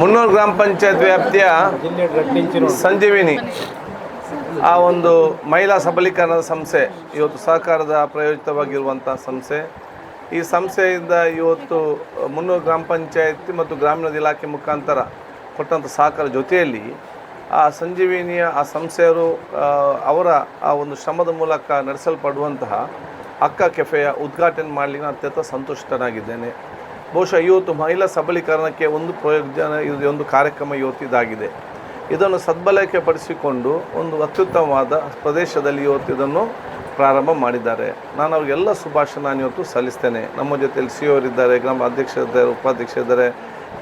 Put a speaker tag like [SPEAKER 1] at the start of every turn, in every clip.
[SPEAKER 1] ಮುನ್ನೂರು ಗ್ರಾಮ ಪಂಚಾಯತ್ ವ್ಯಾಪ್ತಿಯ ಸಂಜೀವಿನಿ. ಆ ಒಂದು ಮಹಿಳಾ ಸಬಲೀಕರಣದ ಸಂಸ್ಥೆ, ಇವತ್ತು ಸಹಕಾರದ ಪ್ರಯೋಜಿತವಾಗಿರುವಂಥ ಸಂಸ್ಥೆ. ಈ ಸಂಸ್ಥೆಯಿಂದ ಇವತ್ತು ಮುನ್ನೂರು ಗ್ರಾಮ ಪಂಚಾಯತಿ ಮತ್ತು ಗ್ರಾಮೀಣ ಇಲಾಖೆ ಮುಖಾಂತರ ಕೊಟ್ಟಂಥ ಸಹಕಾರ ಜೊತೆಯಲ್ಲಿ ಆ ಸಂಜೀವಿನಿಯ, ಆ ಸಂಸ್ಥೆಯವರು ಅವರ ಆ ಒಂದು ಶ್ರಮದ ಮೂಲಕ ನಡೆಸಲ್ಪಡುವಂತಹ ಅಕ್ಕ ಕೆಫೆಯ ಉದ್ಘಾಟನೆ ಮಾಡಲಿಕ್ಕೆ ಅತ್ಯಂತ ಸಂತುಷ್ಟನಾಗಿದ್ದೇನೆ ಬಹುಶಃ ಇವತ್ತು ಮಹಿಳಾ ಸಬಲೀಕರಣಕ್ಕೆ ಒಂದು ಪ್ರಯೋಜನ, ಇದು ಒಂದು ಕಾರ್ಯಕ್ರಮ ಇವತ್ತು ಇದಾಗಿದೆ. ಇದನ್ನು ಸದ್ಬಳಕೆ ಪಡಿಸಿಕೊಂಡು ಒಂದು ಅತ್ಯುತ್ತಮವಾದ ಪ್ರದೇಶದಲ್ಲಿ ಇವತ್ತು ಇದನ್ನು ಪ್ರಾರಂಭ ಮಾಡಿದ್ದಾರೆ. ನಾನು ಅವ್ರಿಗೆಲ್ಲ ಶುಭಾಶಯ ನಾನು ಇವತ್ತು ಸಲ್ಲಿಸ್ತೇನೆ. ನಮ್ಮ ಜೊತೆಯಲ್ಲಿ ಸಿ ಇದ್ದಾರೆ ಗ್ರಾಮ ಅಧ್ಯಕ್ಷರಿದ್ದಾರೆ ಉಪಾಧ್ಯಕ್ಷರಿದ್ದಾರೆ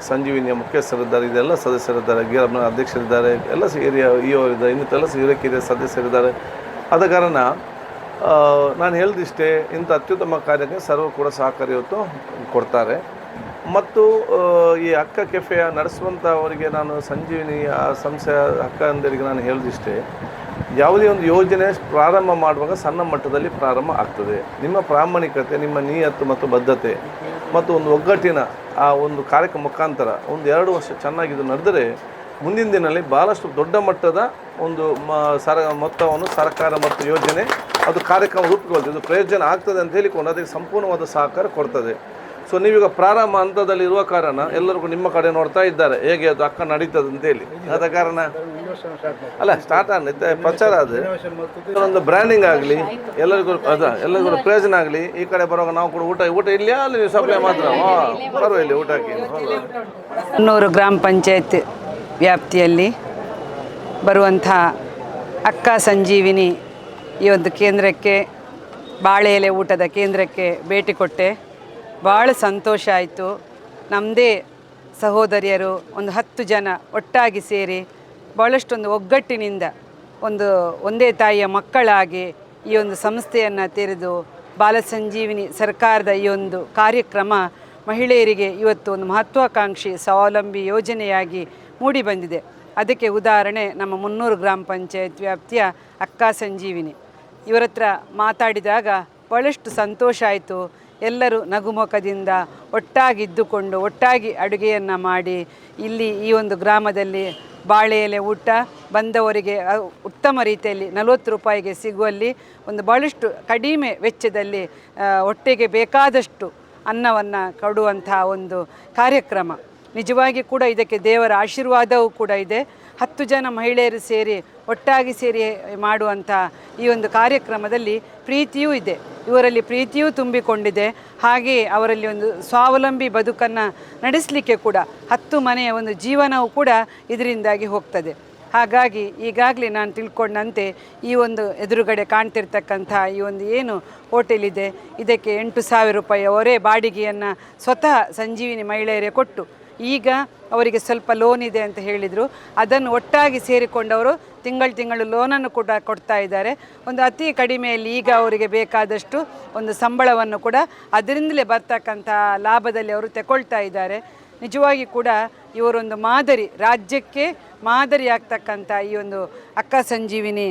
[SPEAKER 1] ಸಂಜೀವಿನಿಯ ಮುಖ್ಯಸ್ಥರಿದ್ದಾರೆ ಇದೆಲ್ಲ ಸದಸ್ಯರಿದ್ದಾರೆ ಗ್ರಾಮ ಅಧ್ಯಕ್ಷರಿದ್ದಾರೆ ಎಲ್ಲ ಹಿರಿಯ ಇ ಅವರಿದ್ದಾರೆ ಇನ್ನಿತರ ಹಿರಿಯ ಕಿರಿಯ ಸದಸ್ಯರಿದ್ದಾರೆ ಆದ ಕಾರಣ ನಾನು ಹೇಳ್ದಿಷ್ಟೇ, ಇಂಥ ಅತ್ಯುತ್ತಮ ಕಾರ್ಯಕ್ಕೆ ಸರ್ವ ಕೂಡ ಸಹಕಾರ ಇವತ್ತು ಕೊಡ್ತಾರೆ. ಮತ್ತು ಈ ಅಕ್ಕ ಕೆಫೆಯ ನಡೆಸುವಂಥವರಿಗೆ ನಾನು ಸಂಜೀವಿನಿ, ಆ ಸಂಸ್ಥೆಯ ಅಕ್ಕಂದರಿಗೆ ನಾನು ಹೇಳಿದಿಷ್ಟೇ, ಯಾವುದೇ ಒಂದು ಯೋಜನೆ ಪ್ರಾರಂಭ ಮಾಡುವಾಗ ಸಣ್ಣ ಮಟ್ಟದಲ್ಲಿ ಪ್ರಾರಂಭ ಆಗ್ತದೆ. ನಿಮ್ಮ ಪ್ರಾಮಾಣಿಕತೆ, ನಿಮ್ಮ ನಿಯತ್ತು ಮತ್ತು ಬದ್ಧತೆ ಮತ್ತು ಒಂದು ಒಗ್ಗಟ್ಟಿನ ಆ ಒಂದು ಕಾರ್ಯಕ್ರಮ ಮುಖಾಂತರ ಒಂದು ಎರಡು ವರ್ಷ ಚೆನ್ನಾಗಿ ಇದು ನಡೆದರೆ ಮುಂದಿನ ದಿನದಲ್ಲಿ ಭಾಳಷ್ಟು ದೊಡ್ಡ ಮಟ್ಟದ ಒಂದು ಮ, ಸರ, ಮೊತ್ತವನ್ನು ಸರ್ಕಾರ ಮತ್ತು ಯೋಜನೆ ಅದು ಕಾರ್ಯಕ್ರಮ ರೂಪುಗೊಳ್ತದೆ. ಇದು ಪ್ರಯೋಜನ ಆಗ್ತದೆ ಅಂತ ಹೇಳಿಕೊಂಡು ಅದಕ್ಕೆ ಸಂಪೂರ್ಣವಾದ ಸಹಕಾರ ಕೊಡ್ತದೆ. ಸೊ ನೀವೀಗ ಪ್ರಾರಂಭ ಹಂತದಲ್ಲಿ ಇರುವ ಕಾರಣ ಎಲ್ಲರಿಗೂ ನಿಮ್ಮ ಕಡೆ ನೋಡ್ತಾ ಇದ್ದಾರೆ. ಹೇಗೆ ಅದು ಅಕ್ಕ ನಡೀತದೆ ಅಂತೇಳಿ ಆದ ಕಾರಣ? ಅಲ್ಲ ಸ್ಟಾರ್ಟ್ ಆಗುತ್ತೆ ಪ್ರಚಾರ ಅದು ಒಂದು ಬ್ರ್ಯಾಂಡಿಂಗ್ ಆಗಲಿ, ಎಲ್ಲರಿಗೂ ಅದ, ಎಲ್ಲರಿಗೂ ಪ್ರಯೋಜನ ಆಗಲಿ. ಈ ಕಡೆ ಬರುವಾಗ ನಾವು ಕೂಡ ಊಟ ಊಟ ಇಲ್ಲಿ ಅಲ್ಲಿ ಸಪ್ಲೈ ಮಾತ್ರ. ಬರುವ ಇಲ್ಲಿ ಊಟಕ್ಕೆ.
[SPEAKER 2] ಮುನ್ನೂರು ಗ್ರಾಮ ಪಂಚಾಯತ್ ವ್ಯಾಪ್ತಿಯಲ್ಲಿ ಬರುವಂಥ ಅಕ್ಕ ಸಂಜೀವಿನಿ ಈ ಒಂದು ಕೇಂದ್ರಕ್ಕೆ, ಬಾಳೆ ಎಲೆ ಊಟದ ಕೇಂದ್ರಕ್ಕೆ ಭೇಟಿ ಕೊಟ್ಟೆ. ಭಾಳ ಸಂತೋಷ ಆಯಿತು. ನಮ್ಮದೇ ಸಹೋದರಿಯರು ಒಂದು ಹತ್ತು ಜನ ಒಟ್ಟಾಗಿ ಸೇರಿ ಭಾಳಷ್ಟೊಂದು ಒಗ್ಗಟ್ಟಿನಿಂದ ಒಂದು ಒಂದೇ ತಾಯಿಯ ಮಕ್ಕಳಾಗಿ ಈ ಒಂದು ಸಂಸ್ಥೆಯನ್ನು ತೆರೆದು ಬಾಲ ಸಂಜೀವಿನಿ ಸರ್ಕಾರದ ಈ ಒಂದು ಕಾರ್ಯಕ್ರಮ ಮಹಿಳೆಯರಿಗೆ ಇವತ್ತು ಒಂದು ಮಹತ್ವಾಕಾಂಕ್ಷಿ ಸ್ವಾವಲಂಬಿ ಯೋಜನೆಯಾಗಿ ಮೂಡಿ ಬಂದಿದೆ. ಅದಕ್ಕೆ ಉದಾಹರಣೆ ನಮ್ಮ ಮುನ್ನೂರು ಗ್ರಾಮ ಪಂಚಾಯತ್ ವ್ಯಾಪ್ತಿಯ ಅಕ್ಕ ಸಂಜೀವಿನಿ. ಇವರತ್ರ ಮಾತಾಡಿದಾಗ ಭಾಳಷ್ಟು ಸಂತೋಷ ಆಯಿತು. ಎಲ್ಲರೂ ನಗುಮುಖದಿಂದ ಒಟ್ಟಾಗಿದ್ದುಕೊಂಡು, ಒಟ್ಟಾಗಿ ಅಡುಗೆಯನ್ನು ಮಾಡಿ, ಇಲ್ಲಿ ಈ ಒಂದು ಗ್ರಾಮದಲ್ಲಿ ಬಾಳೆ ಎಲೆ ಊಟ ಬಂದವರಿಗೆ ಉತ್ತಮ ರೀತಿಯಲ್ಲಿ ನಲವತ್ತು ರೂಪಾಯಿಗೆ ಸಿಗುವಲ್ಲಿ ಒಂದು ಭಾಳಷ್ಟು ಕಡಿಮೆ ವೆಚ್ಚದಲ್ಲಿ ಹೊಟ್ಟೆಗೆ ಬೇಕಾದಷ್ಟು ಅನ್ನವನ್ನು ಕೊಡುವಂತಹ ಒಂದು ಕಾರ್ಯಕ್ರಮ. ನಿಜವಾಗಿ ಕೂಡ ಇದಕ್ಕೆ ದೇವರ ಆಶೀರ್ವಾದವೂ ಕೂಡ ಇದೆ. ಹತ್ತು ಜನ ಮಹಿಳೆಯರು ಸೇರಿ, ಒಟ್ಟಾಗಿ ಸೇರಿ ಮಾಡುವಂಥ ಈ ಒಂದು ಕಾರ್ಯಕ್ರಮದಲ್ಲಿ ಪ್ರೀತಿಯೂ ಇದೆ. ಇವರಲ್ಲಿ ಪ್ರೀತಿಯೂ ತುಂಬಿಕೊಂಡಿದೆ. ಹಾಗೆಯೇ ಅವರಲ್ಲಿ ಒಂದು ಸ್ವಾವಲಂಬಿ ಬದುಕನ್ನು ನಡೆಸಲಿಕ್ಕೆ ಕೂಡ, ಹತ್ತು ಮನೆಯ ಒಂದು ಜೀವನವೂ ಕೂಡ ಇದರಿಂದಾಗಿ ಹೋಗ್ತದೆ. ಹಾಗಾಗಿ ಈಗಾಗಲೇ ನಾನು ತಿಳ್ಕೊಂಡಂತೆ ಈ ಒಂದು ಎದುರುಗಡೆ ಕಾಣ್ತಿರ್ತಕ್ಕಂಥ ಈ ಒಂದು ಏನು ಹೋಟೆಲ್ ಇದೆ ಇದಕ್ಕೆ ಎಂಟು ಸಾವಿರ ರೂಪಾಯಿ ಅವರೇ ಬಾಡಿಗೆಯನ್ನು ಸ್ವತಃ ಸಂಜೀವಿನಿ ಮಹಿಳೆಯರೇ ಕೊಟ್ಟು, ಈಗ ಅವರಿಗೆ ಸ್ವಲ್ಪ ಲೋನ್ ಇದೆ ಅಂತ ಹೇಳಿದರು. ಅದನ್ನು ಒಟ್ಟಾಗಿ ಸೇರಿಕೊಂಡವರು ತಿಂಗಳು ತಿಂಗಳು ಲೋನನ್ನು ಕೂಡ ಕೊಡ್ತಾ ಇದ್ದಾರೆ. ಒಂದು ಅತಿ ಕಡಿಮೆಯಲ್ಲಿ ಈಗ ಅವರಿಗೆ ಬೇಕಾದಷ್ಟು ಒಂದು ಸಂಬಳವನ್ನು ಕೂಡ ಅದರಿಂದಲೇ ಬರ್ತಕ್ಕಂಥ ಲಾಭದಲ್ಲಿ ಅವರು ತಗೊಳ್ತಾ ಇದ್ದಾರೆ. ನಿಜವಾಗಿ ಕೂಡ ಇವರೊಂದು ಮಾದರಿ, ರಾಜ್ಯಕ್ಕೆ ಮಾದರಿ ಆಗ್ತಕ್ಕಂಥ ಈ ಒಂದು ಅಕ್ಕ ಸಂಜೀವಿನಿ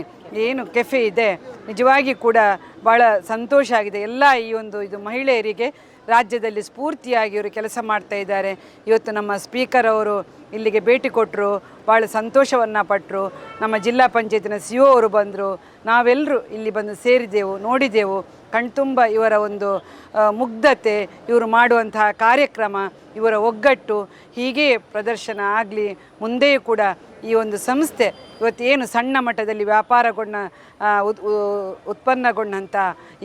[SPEAKER 2] ಏನು ಕೆಫೆ ಇದೆ, ನಿಜವಾಗಿ ಕೂಡ ಭಾಳ ಸಂತೋಷ ಆಗಿದೆ. ಎಲ್ಲ ಈ ಒಂದು ಇದು ಮಹಿಳೆಯರಿಗೆ ರಾಜ್ಯದಲ್ಲಿ ಸ್ಫೂರ್ತಿಯಾಗಿ ಇವರು ಕೆಲಸ ಮಾಡ್ತಾ ಇದ್ದಾರೆ. ಇವತ್ತು ನಮ್ಮ ಸ್ಪೀಕರ್ ಅವರು ಇಲ್ಲಿಗೆ ಭೇಟಿ ಕೊಟ್ಟರು ಭಾಳ ಸಂತೋಷವನ್ನು ಪಟ್ಟರು ನಮ್ಮ ಜಿಲ್ಲಾ ಪಂಚಾಯತಿನ ಸಿ ಅವರು ಬಂದರು. ನಾವೆಲ್ಲರೂ ಇಲ್ಲಿ ಬಂದು ಸೇರಿದೆವು, ನೋಡಿದೆವು. ಕಣ್ತುಂಬ ಇವರ ಒಂದು ಮುಗ್ಧತೆ, ಇವರು ಮಾಡುವಂತಹ ಕಾರ್ಯಕ್ರಮ, ಇವರ ಒಗ್ಗಟ್ಟು, ಹೀಗೆ ಪ್ರದರ್ಶನ ಆಗಲಿ, ಮುಂದೆಯೂ ಕೂಡ ಈ ಒಂದು ಸಂಸ್ಥೆ ಇವತ್ತು ಏನು ಸಣ್ಣ ಮಟ್ಟದಲ್ಲಿ ವ್ಯಾಪಾರಗೊಂಡ ಉತ್ಪನ್ನಗೊಂಡಂಥ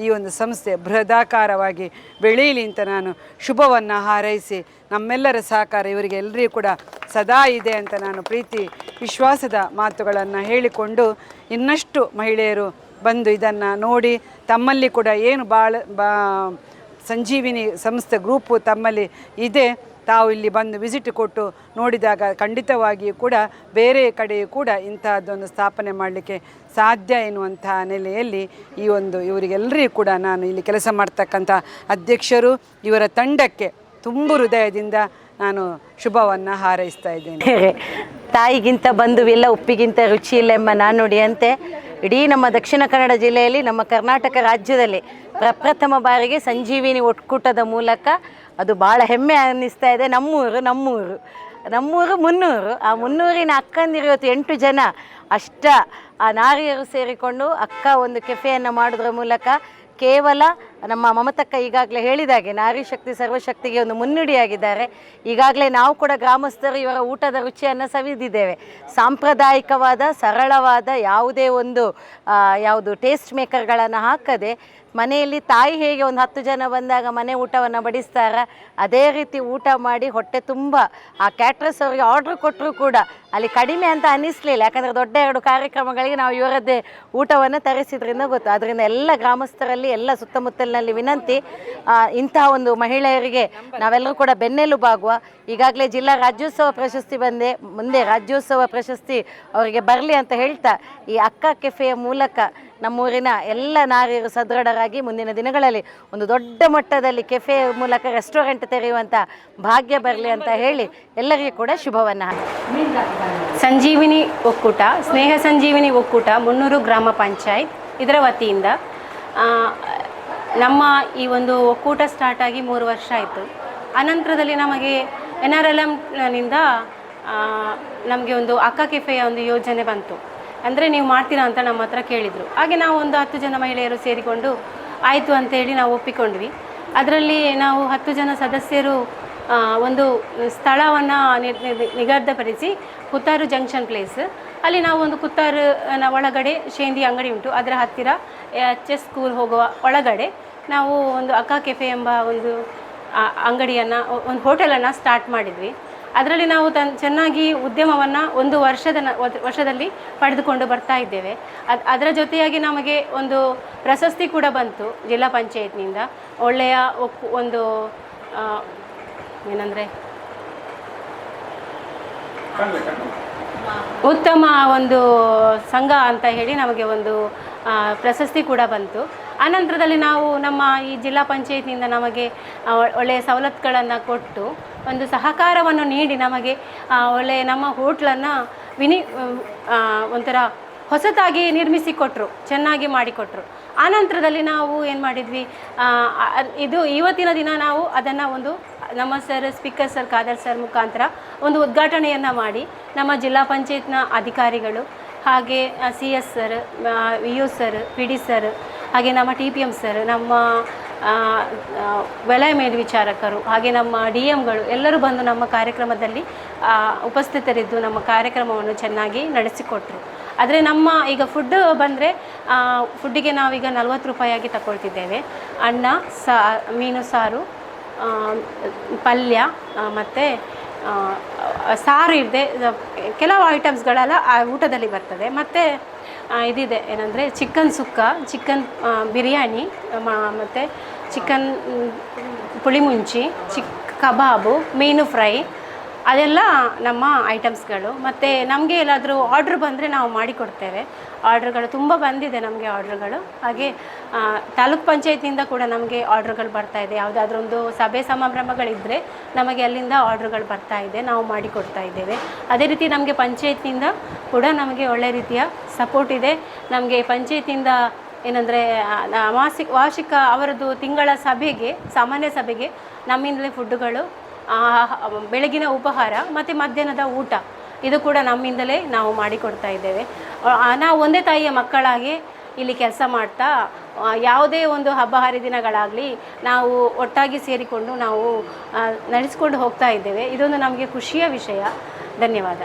[SPEAKER 2] ಈ ಒಂದು ಸಂಸ್ಥೆ ಬೃಹದಾಕಾರವಾಗಿ ಬೆಳೆಯಲಿ ಅಂತ ನಾನು ಶುಭವನ್ನು ಹಾರೈಸಿ, ನಮ್ಮೆಲ್ಲರ ಸಹಕಾರ ಇವರಿಗೆ ಎಲ್ಲರಿಗೂ ಕೂಡ ಸದಾ ಇದೆ ಅಂತ ನಾನು ಪ್ರೀತಿ ವಿಶ್ವಾಸದ ಮಾತುಗಳನ್ನು ಹೇಳಿಕೊಂಡು ಇನ್ನಷ್ಟು ಮಹಿಳೆಯರು ಬಂದು ಇದನ್ನು ನೋಡಿ ತಮ್ಮಲ್ಲಿ ಕೂಡ ಏನು ಭಾಳ ಬಾ, ಸಂಜೀವಿನಿ ಸಂಸ್ಥೆ ಗ್ರೂಪು ತಮ್ಮಲ್ಲಿ ಇದೆ, ತಾವು ಇಲ್ಲಿ ಬಂದು ವಿಸಿಟ್ ಕೊಟ್ಟು ನೋಡಿದಾಗ ಖಂಡಿತವಾಗಿಯೂ ಕೂಡ ಬೇರೆ ಕಡೆಯೂ ಕೂಡ ಇಂತಹದ್ದೊಂದು ಸ್ಥಾಪನೆ ಮಾಡಲಿಕ್ಕೆ ಸಾಧ್ಯ ಎನ್ನುವಂಥ ನೆಲೆಯಲ್ಲಿ ಈ ಒಂದು ಇವರಿಗೆಲ್ಲರಿಗೂ ಕೂಡ ನಾನು ಇಲ್ಲಿ ಕೆಲಸ ಮಾಡ್ತಕ್ಕಂಥ ಅಧ್ಯಕ್ಷರು ಇವರ ತಂಡಕ್ಕೆ ತುಂಬು ಹೃದಯದಿಂದ ನಾನು ಶುಭವನ್ನು ಹಾರೈಸ್ತಾ ಇದ್ದೇನೆ.
[SPEAKER 3] ತಾಯಿಗಿಂತ ಬಂಧುವಿಲ್ಲ, ಉಪ್ಪಿಗಿಂತ ರುಚಿ ಇಲ್ಲ ಎಂಬ ನಾಣ್ಣುಡಿಯಂತೆ ಇಡೀ ನಮ್ಮ ದಕ್ಷಿಣ ಕನ್ನಡ ಜಿಲ್ಲೆಯಲ್ಲಿ, ನಮ್ಮ ಕರ್ನಾಟಕ ರಾಜ್ಯದಲ್ಲಿ ಪ್ರಪ್ರಥಮ ಬಾರಿಗೆ ಸಂಜೀವಿನಿ ಒಕ್ಕೂಟದ ಮೂಲಕ ಅದು ಭಾಳ ಹೆಮ್ಮೆ ಅನ್ನಿಸ್ತಾ ಇದೆ. ನಮ್ಮೂರು ನಮ್ಮೂರು ನಮ್ಮೂರು, ಮುನ್ನೂರು. ಆ ಮುನ್ನೂರಿನ ಅಕ್ಕಂದಿರು ಇವತ್ತು ಎಂಟು ಜನ ಅಷ್ಟ ಆ ನಾರಿಯರು ಸೇರಿಕೊಂಡು ಅಕ್ಕ ಒಂದು ಕೆಫೆಯನ್ನು ಮಾಡೋದ್ರ ಮೂಲಕ ಕೇವಲ ನಮ್ಮ ಮಮತಕ್ಕ ಈಗಾಗಲೇ ಹೇಳಿದಾಗೆ ನಾರಿ ಶಕ್ತಿ ಸರ್ವಶಕ್ತಿಗೆ ಒಂದು ಮುನ್ನುಡಿಯಾಗಿದ್ದಾರೆ. ಈಗಾಗಲೇ ನಾವು ಕೂಡ ಗ್ರಾಮಸ್ಥರು ಇವರ ಊಟದ ರುಚಿಯನ್ನು ಸವಿದಿದ್ದೇವೆ. ಸಾಂಪ್ರದಾಯಿಕವಾದ, ಸರಳವಾದ ಯಾವುದೇ ಒಂದು ಯಾವುದು ಟೇಸ್ಟ್ ಮೇಕರ್ಗಳನ್ನು ಹಾಕದೆ ಮನೆಯಲ್ಲಿ ತಾಯಿ ಹೇಗೆ ಒಂದು ಹತ್ತು ಜನ ಬಂದಾಗ ಮನೆ ಊಟವನ್ನು ಬಡಿಸ್ತಾರ, ಅದೇ ರೀತಿ ಊಟ ಮಾಡಿ ಹೊಟ್ಟೆ ತುಂಬ. ಆ ಕ್ಯಾಟ್ರಸ್ ಅವರಿಗೆ ಆರ್ಡ್ರ್ ಕೊಟ್ಟರು ಕೂಡ ಅಲ್ಲಿ ಕಡಿಮೆ ಅಂತ ಅನ್ನಿಸ್ಲಿಲ್ಲ. ಯಾಕಂದರೆ ದೊಡ್ಡ ಎರಡು ಕಾರ್ಯಕ್ರಮಗಳಿಗೆ ನಾವು ಇವರದ್ದೇ ಊಟವನ್ನು ತರಿಸಿದ್ರಿಂದ ಗೊತ್ತು. ಅದರಿಂದ ಎಲ್ಲ ಗ್ರಾಮಸ್ಥರಲ್ಲಿ, ಎಲ್ಲ ಸುತ್ತಮುತ್ತಲಿನಲ್ಲಿ ವಿನಂತಿ. ಇಂತಹ ಒಂದು ಮಹಿಳೆಯರಿಗೆ ನಾವೆಲ್ಲರೂ ಕೂಡ ಬೆನ್ನೆಲುಬಾಗುವ ಈಗಾಗಲೇ ಜಿಲ್ಲಾ ರಾಜ್ಯೋತ್ಸವ ಪ್ರಶಸ್ತಿ ಬಂದೆ, ಮುಂದೆ ರಾಜ್ಯೋತ್ಸವ ಪ್ರಶಸ್ತಿ ಅವರಿಗೆ ಬರಲಿ ಅಂತ ಹೇಳ್ತಾ ಈ ಅಕ್ಕ ಕೆಫೆಯ ಮೂಲಕ ನಮ್ಮೂರಿನ ಎಲ್ಲ ನಾರಿಯರು ಸದೃಢರಾಗಿ ಮುಂದಿನ ದಿನಗಳಲ್ಲಿ ಒಂದು ದೊಡ್ಡ ಮಟ್ಟದಲ್ಲಿ ಕೆಫೆ ಮೂಲಕ ರೆಸ್ಟೋರೆಂಟ್ ತೆರೆಯುವಂತ ಭಾಗ್ಯ ಬರಲಿ ಅಂತ ಹೇಳಿ ಎಲ್ಲರಿಗೂ ಕೂಡ ಶುಭವನ್ನು
[SPEAKER 4] ಸಂಜೀವಿನಿ ಒಕ್ಕೂಟ, ಸ್ನೇಹ ಸಂಜೀವಿನಿ ಒಕ್ಕೂಟ, ಮುನ್ನೂರು ಗ್ರಾಮ ಪಂಚಾಯತ್ ಇದರ ವತಿಯಿಂದ ನಮ್ಮ ಈ ಒಂದು ಒಕ್ಕೂಟ ಸ್ಟಾರ್ಟ್ ಆಗಿ ಮೂರು ವರ್ಷ ಆಯಿತು. ಅನಂತರದಲ್ಲಿ ನಮಗೆ ಎನ್ ಆರ್ ಎಲ್ ಎಮ್ನಿಂದ ನಮಗೆ ಒಂದು ಅಕ್ಕ ಕೆಫೆಯ ಒಂದು ಯೋಜನೆ ಬಂತು. ಅಂದರೆ ನೀವು ಮಾಡ್ತೀರಾ ಅಂತ ನಮ್ಮ ಹತ್ರ ಕೇಳಿದರು. ಹಾಗೆ ನಾವು ಒಂದು ಹತ್ತು ಜನ ಮಹಿಳೆಯರು ಸೇರಿಕೊಂಡು ಆಯಿತು ಅಂತೇಳಿ ನಾವು ಒಪ್ಪಿಕೊಂಡ್ವಿ. ಅದರಲ್ಲಿ ನಾವು ಹತ್ತು ಜನ ಸದಸ್ಯರು ಒಂದು ಸ್ಥಳವನ್ನು ನಿಗದಿಪಡಿಸಿ ಕುತ್ತಾರು ಜಂಕ್ಷನ್ ಪ್ಲೇಸ್. ಅಲ್ಲಿ ನಾವು ಒಂದು ಕುತ್ತಾರನ ಒಳಗಡೆ ಶೇಂದಿ ಅಂಗಡಿ ಉಂಟು. ಅದರ ಹತ್ತಿರ ಎಚ್ ಎಸ್ ಸ್ಕೂಲ್ ಹೋಗುವ ಒಳಗಡೆ ನಾವು ಒಂದು ಅಕ್ಕ ಕೆಫೆ ಎಂಬ ಒಂದು ಅಂಗಡಿಯನ್ನು ಒಂದು ಹೋಟೆಲನ್ನು ಸ್ಟಾರ್ಟ್ ಮಾಡಿದ್ವಿ. ಅದರಲ್ಲಿ ನಾವು ತನ್ ಚೆನ್ನಾಗಿ ಉದ್ಯಮವನ್ನು ಒಂದು ವರ್ಷದ ವರ್ಷದಲ್ಲಿ ಪಡೆದುಕೊಂಡು ಬರ್ತಾ ಇದ್ದೇವೆ. ಅದು ಅದರ ಜೊತೆಯಾಗಿ ನಮಗೆ ಒಂದು ಪ್ರಶಸ್ತಿ ಕೂಡ ಬಂತು ಜಿಲ್ಲಾ ಪಂಚಾಯತ್ನಿಂದ. ಒಳ್ಳೆಯ ಒಂದು ಏನಂದರೆ? ಉತ್ತಮ ಒಂದು ಸಂಘ ಅಂತ ಹೇಳಿ ನಮಗೆ ಒಂದು ಪ್ರಶಸ್ತಿ ಕೂಡ ಬಂತು. ಆನಂತರದಲ್ಲಿ ನಾವು ನಮ್ಮ ಈ ಜಿಲ್ಲಾ ಪಂಚಾಯತ್ನಿಂದ ನಮಗೆ ಒಳ್ಳೆಯ ಸವಲತ್ತುಗಳನ್ನು ಕೊಟ್ಟು ಒಂದು ಸಹಕಾರವನ್ನು ನೀಡಿ ನಮಗೆ ಒಳ್ಳೆಯ ನಮ್ಮ ಹೋಟ್ಲನ್ನು ವಿನಿ ಒಂಥರ ಹೊಸತಾಗಿ ನಿರ್ಮಿಸಿಕೊಟ್ರು, ಚೆನ್ನಾಗಿ ಮಾಡಿಕೊಟ್ರು. ಆನಂತರದಲ್ಲಿ ನಾವು ಏನು ಮಾಡಿದ್ವಿ ಇದು ಇವತ್ತಿನ ದಿನ ನಾವು ಅದನ್ನು ಒಂದು ನಮ್ಮ sir, speaker sir Khader sir ಮುಖಾಂತರ ಒಂದು ಉದ್ಘಾಟನೆಯನ್ನು ಮಾಡಿ, ನಮ್ಮ ಜಿಲ್ಲಾ ಪಂಚಾಯತ್ನ ಅಧಿಕಾರಿಗಳು, ಹಾಗೆ C S sir V U sir, P D sir, ಹಾಗೆ ನಮ್ಮ ಟಿ ಪಿ ಎಂ ಸರ್, ನಮ್ಮ ವಲಯ ಮೇಲ್ವಿಚಾರಕರು, ಹಾಗೆ ನಮ್ಮ ಡಿ ಎಂಗಳು ಎಲ್ಲರೂ ಬಂದು ನಮ್ಮ ಕಾರ್ಯಕ್ರಮದಲ್ಲಿ ಉಪಸ್ಥಿತರಿದ್ದು ನಮ್ಮ ಕಾರ್ಯಕ್ರಮವನ್ನು ಚೆನ್ನಾಗಿ ನಡೆಸಿಕೊಟ್ರು. ಆದರೆ ನಮ್ಮ ಈಗ ಫುಡ್ ಬಂದರೆ ಫುಡ್ಡಿಗೆ ನಾವೀಗ ನಲ್ವತ್ತು ರೂಪಾಯಿಯಾಗಿ ತಗೊಳ್ತಿದ್ದೇವೆ ಅನ್ನ, ಸಾ, ಮೀನು ಸಾರು ಪಲ್ಯ ಮತ್ತು ಸಾರು ಇದೆ ಕೆಲವು ಐಟಮ್ಸ್ಗಳೆಲ್ಲ ಆ, ಊಟದಲ್ಲಿ ಬರ್ತದೆ. ಮತ್ತು ಇದಿದೆ, ಏನಂದರೆ ಚಿಕನ್ ಸುಕ್ಕ, ಚಿಕನ್ ಬಿರಿಯಾನಿ ಮತ್ತು ಚಿಕನ್, ಪುಳಿಮುಂಚಿ, ಚಿಕ್ ಕಬಾಬು, ಮೀನು ಫ್ರೈ, ಅದೆಲ್ಲ ನಮ್ಮ ಐಟಮ್ಸ್ಗಳು. ಮತ್ತು ನಮಗೆ ಎಲ್ಲಾದರೂ ಆರ್ಡ್ರ್ ಬಂದರೆ ನಾವು ಮಾಡಿಕೊಡ್ತೇವೆ. ಆರ್ಡ್ರ್ಗಳು ತುಂಬ ಬಂದಿದೆ ನಮಗೆ ಆರ್ಡ್ರ್ಗಳು. ಹಾಗೆ ತಾಲೂಕ್ ಪಂಚಾಯತಿಯಿಂದ ಕೂಡ ನಮಗೆ ಆರ್ಡ್ರ್ಗಳು ಬರ್ತಾ ಇದೆ. ಯಾವುದಾದ್ರೂ ಒಂದು ಸಭೆ ಸಮಾರಂಭಗಳಿದ್ದರೆ ನಮಗೆ ಅಲ್ಲಿಂದ ಆರ್ಡ್ರ್ಗಳು ಬರ್ತಾ ಇದೆ. ನಾವು ಮಾಡಿಕೊಡ್ತಾ ಇದ್ದೇವೆ. ಅದೇ ರೀತಿ ನಮಗೆ ಪಂಚಾಯತಿಯಿಂದ ಕೂಡ ನಮಗೆ ಒಳ್ಳೆ ರೀತಿಯ ಸಪೋರ್ಟ್ ಇದೆ. ನಮಗೆ ಪಂಚಾಯತಿಂದ ಏನಂದರೆ ಮಾಸಿಕ ವಾರ್ಷಿಕ ಅವರದ್ದು ತಿಂಗಳ ಸಭೆಗೆ, ಸಾಮಾನ್ಯ ಸಭೆಗೆ ನಮ್ಮಿಂದಲೇ ಫುಡ್ಡುಗಳು ಬೆಳಗಿನ ಉಪಹಾರ ಮತ್ತು ಮಧ್ಯಾಹ್ನದ ಊಟ. ಇದು ಕೂಡ ನಮ್ಮಿಂದಲೇ ನಾವು ಮಾಡಿಕೊಡ್ತಾ ಇದ್ದೇವೆ. ನಾವು ಒಂದೇ ತಾಯಿಯ ಮಕ್ಕಳಾಗಿ ಇಲ್ಲಿ ಕೆಲಸ ಮಾಡ್ತಾ ಯಾವುದೇ ಒಂದು ಹಬ್ಬ ಹರಿದಿನಗಳಾಗಲಿ ನಾವು ಒಟ್ಟಾಗಿ ಸೇರಿಕೊಂಡು ನಾವು ನಡೆಸ್ಕೊಂಡು ಹೋಗ್ತಾ ಇದ್ದೇವೆ. ಇದೊಂದು ನಮಗೆ ಖುಷಿಯ ವಿಷಯ. ಧನ್ಯವಾದ.